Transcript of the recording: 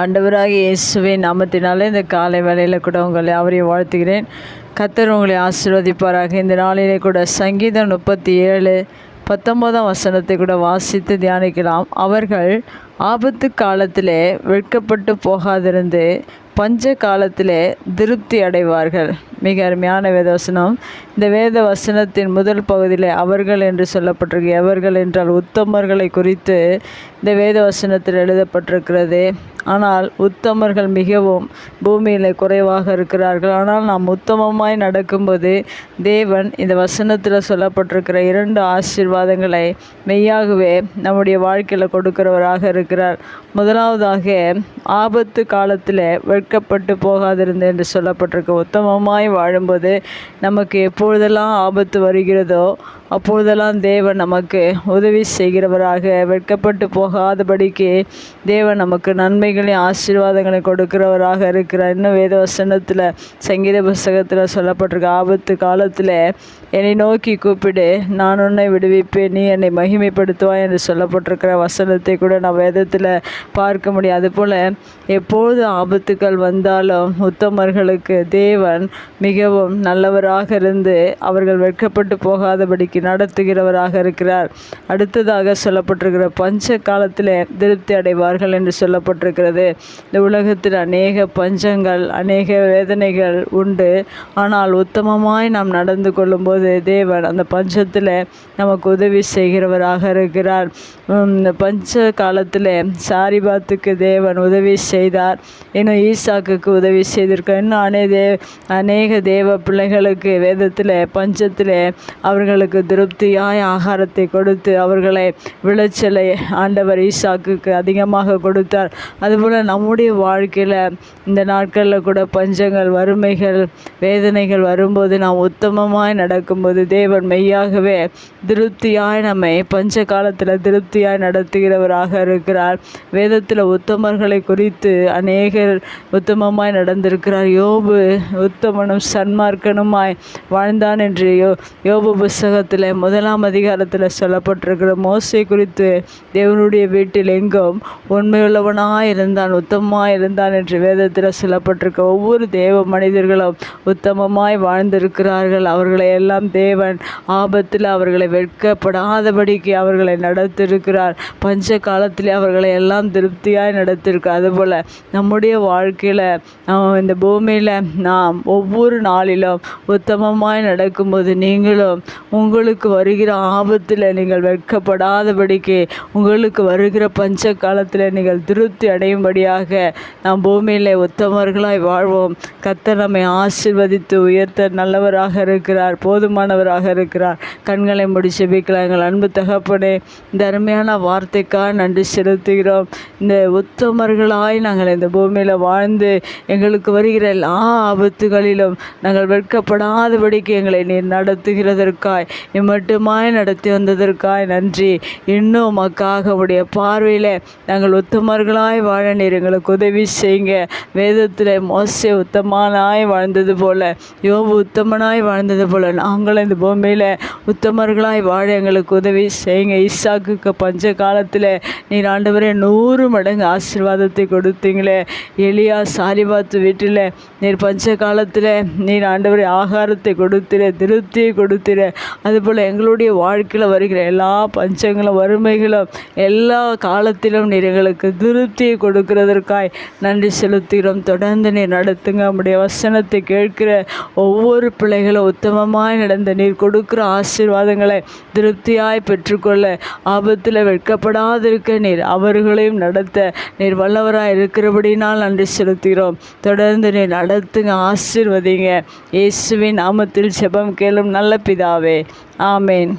ஆண்டவராக இயேசுவின் நாமத்தினாலே இந்த காலை வேலையில் கூட உங்களை அவரையும் வாழ்த்துகிறேன். கத்தர் உங்களை ஆசீர்வதிப்பாராக. இந்த நாளிலே கூட சங்கீதம் முப்பத்தி ஏழு பத்தொன்பதாம் வசனத்தை கூட வாசித்து தியானிக்கலாம். அவர்கள் ஆபத்து காலத்திலே வெட்கப்பட்டு போகாதிருந்து பஞ்ச காலத்திலே திருப்தி அடைவார்கள். மிக அருமையான வேதவசனம். இந்த வேத வசனத்தின் முதல் பகுதியில் அவர்கள் என்று சொல்லப்பட்டிருக்கு. எவர்கள் என்றால் உத்தமர்களை குறித்து இந்த வேத வசனத்தில் எழுதப்பட்டிருக்கிறது. ஆனால் உத்தமர்கள் மிகவும் பூமியில் குறைவாக இருக்கிறார்கள். ஆனால் நாம் உத்தமமாய் நடக்கும்போது தேவன் இந்த வசனத்தில் சொல்லப்பட்டிருக்கிற இரண்டு ஆசீர்வாதங்களை மெய்யாகவே நம்முடைய வாழ்க்கையில் கொடுக்கிறவராக இருக்கிறார் முதலாவதாக ஆபத்து காலத்தில் வெட்கப்பட்டு போகாதிருந்து என்று சொல்லப்பட்டிருக்கு உத்தமமாய் வாழும்போது நமக்கு எப்பொழுதெல்லாம் ஆபத்து வருகிறதோ அப்பொழுதெல்லாம் தேவன் நமக்கு உதவி செய்கிறவராக வெட்கப்பட்டு போகாதபடிக்கு தேவன் நமக்கு நன்மைகளையும் ஆசீர்வாதங்களை கொடுக்கிறவராக இருக்கிறார். இன்னும் வேத வசனத்தில் சங்கீத புஸ்தகத்தில் சொல்லப்பட்டிருக்க ஆபத்து காலத்தில் என்னை நோக்கி கூப்பிடு நான் உன்னை விடுவிப்பேன் நீ என்னை மகிமைப்படுத்துவாய் என்று சொல்லப்பட்டிருக்கிற வசனத்தை கூட நான் வேதத்தில் பார்க்க முடியும். அதுபோல் எப்போது ஆபத்துக்கள் வந்தாலும் உத்தமர்களுக்கு தேவன் மிகவும் நல்லவராக இருந்து அவர்கள் வெட்கப்பட்டு போகாதபடிக்கு நடத்துகிறவராக இருக்கிறார். அடுத்ததாக சொல்லப்பட்டிருக்கிற பஞ்ச காலத்தில் திருப்தி அடைவார்கள் என்று சொல்லப்பட்டிருக்கிறது. இந்த உலகத்தில் அநேக பஞ்சங்கள் அநேக வேதனைகள் உண்டு. ஆனால் உத்தமமாய் நாம் நடந்து கொள்ளும்போது தேவன் அந்த பஞ்சத்தில் நமக்கு உதவி செய்கிறவராக இருக்கிறார். இந்த பஞ்ச காலத்தில் சாரிபாத்துக்கு தேவன் உதவி செய்தார். இன்னும் ஈசாக்குக்கு உதவி செய்திருக்கார் இன்னும் அநே தே அநேக தேவ பிள்ளைகளுக்கு வேதத்தில் பஞ்சத்தில் அவர்களுக்கு திருப்தியாய் ஆகாரத்தை கொடுத்து அவர்களை விளைச்சலை ஆண்டவர் ஈசாக்குக்கு அதிகமாக கொடுத்தார். அதுபோல் நம்முடைய வாழ்க்கையில் இந்த நாட்களில் கூட பஞ்சங்கள் வறுமைகள் வேதனைகள் வரும்போது நாம் உத்தமமாய் நடக்கும்போது தேவன் மெய்யாகவே திருப்தியாய் நம்மை பஞ்ச காலத்தில் திருப்தியாய் நடத்துகிறவராக இருக்கிறார். வேதத்தில் உத்தமர்களை குறித்து அநேகர் உத்தமமாய் நடந்திருக்கிறார். யோபு உத்தமனும் சன்மார்க்கனுமாய் வாழ்ந்தான் என்று யோ யோபு புஸ்தகத்தில் முதலாம் அதிகாரத்தில் சொல்லப்பட்டிருக்கிற மோசை குறித்து தேவனுடைய வீட்டில் எங்கும் உண்மையுள்ளவனாய் இருந்தான் உத்தமமாக இருந்தான் என்று வேதத்தில் சொல்லப்பட்டிருக்க ஒவ்வொரு தேவ மனிதர்களும் உத்தமமாய் வாழ்ந்திருக்கிறார்கள். அவர்களை எல்லாம் தேவன் ஆபத்தில் அவர்களை வெட்கப்படாதபடிக்கு அவர்களை நடத்திருக்கிறார் பஞ்ச காலத்திலே அவர்களை எல்லாம் திருப்தியாய் நடத்திருக்கார் அதுபோல் நம்முடைய வாழ்க்கையில் நாம் இந்த பூமியில் நாம் ஒவ்வொரு நாளிலும் உத்தமமாய் நடக்கும்போது நீங்களும் உங்கள் உங்களுக்கு வருகிற ஆபத்தில் நீங்கள் வெட்கப்படாதபடிக்கு உங்களுக்கு வருகிற பஞ்ச காலத்தில் நீங்கள் திருப்தி அடையும்படியாக நாம் பூமியில் உத்தமர்களாய் வாழ்வோம். கர்த்தர் நம்மை ஆசிர்வதித்து உயர்த்த நல்லவராக இருக்கிறார் போதுமானவராக இருக்கிறார். கண்களை முடி செபிக்கலாம். எங்கள் அன்பு தகப்பனே இந்த அருமையான வார்த்தைக்காக நன்றி செலுத்துகிறோம். இந்த உத்தமர்களாய் நாங்கள் இந்த பூமியில் வாழ்ந்து எங்களுக்கு வருகிற எல்லா ஆபத்துகளிலும் நாங்கள் வெட்கப்படாதபடிக்கு எங்களை நீர் நடத்துகிறதற்காய் இம்மட்டுமாய் நடத்தி வந்ததற்காய் நன்றி. இன்னும் உமக்காக உடைய பார்வையில் நாங்கள் உத்தமர்களாய் வாழ நீர் எங்களுக்கு உதவி செய்யுங்க. வேதத்தில் மோசே உத்தமனாய் வாழ்ந்தது போல யோபு உத்தமனாய் வாழ்ந்தது போல நாங்களும் இந்த பூமியில் உத்தமர்களாய் வாழ எங்களுக்கு உதவி செய்யுங்க. ஈசாக்குக்கு பஞ்ச காலத்தில் நீர் ஆண்டவரே நூறு மடங்கு ஆசீர்வாதத்தை கொடுத்தீங்களே. எளியா சாரிபாத்து வீட்டில் நீர் பஞ்ச காலத்தில் நீர் ஆண்டவரே ஆகாரத்தை கொடுத்துரு திருப்தியை கொடுத்துரு. அதுபோல் எங்களுடைய வாழ்க்கையில் வருகிற எல்லா பஞ்சங்களும் வறுமைகளும் எல்லா காலத்திலும் நீர் எங்களுக்கு திருப்தியை கொடுக்கிறதற்காய் நன்றி செலுத்துகிறோம். தொடர்ந்து நீர் நடத்துங்க. நம்முடைய வசனத்தை கேட்கிற ஒவ்வொரு பிள்ளைகளும் உத்தமமாக நடந்த நீர் கொடுக்குற ஆசை ஆசீர்வாதங்களை திருப்தியாய் பெற்றுக்கொள்ள ஆபத்தில் வெட்கப்படாதிருக்க நீர். அவர்களையும் நடத்த நீர் வல்லவராக இருக்கிறபடினால் நன்றி செலுத்துகிறோம். தொடர்ந்து நீர் நடத்துங்க ஆசீர்வதிங்க. இயேசுவின் நாமத்தில் செபம் கேளும் நல்ல பிதாவே. ஆமேன்.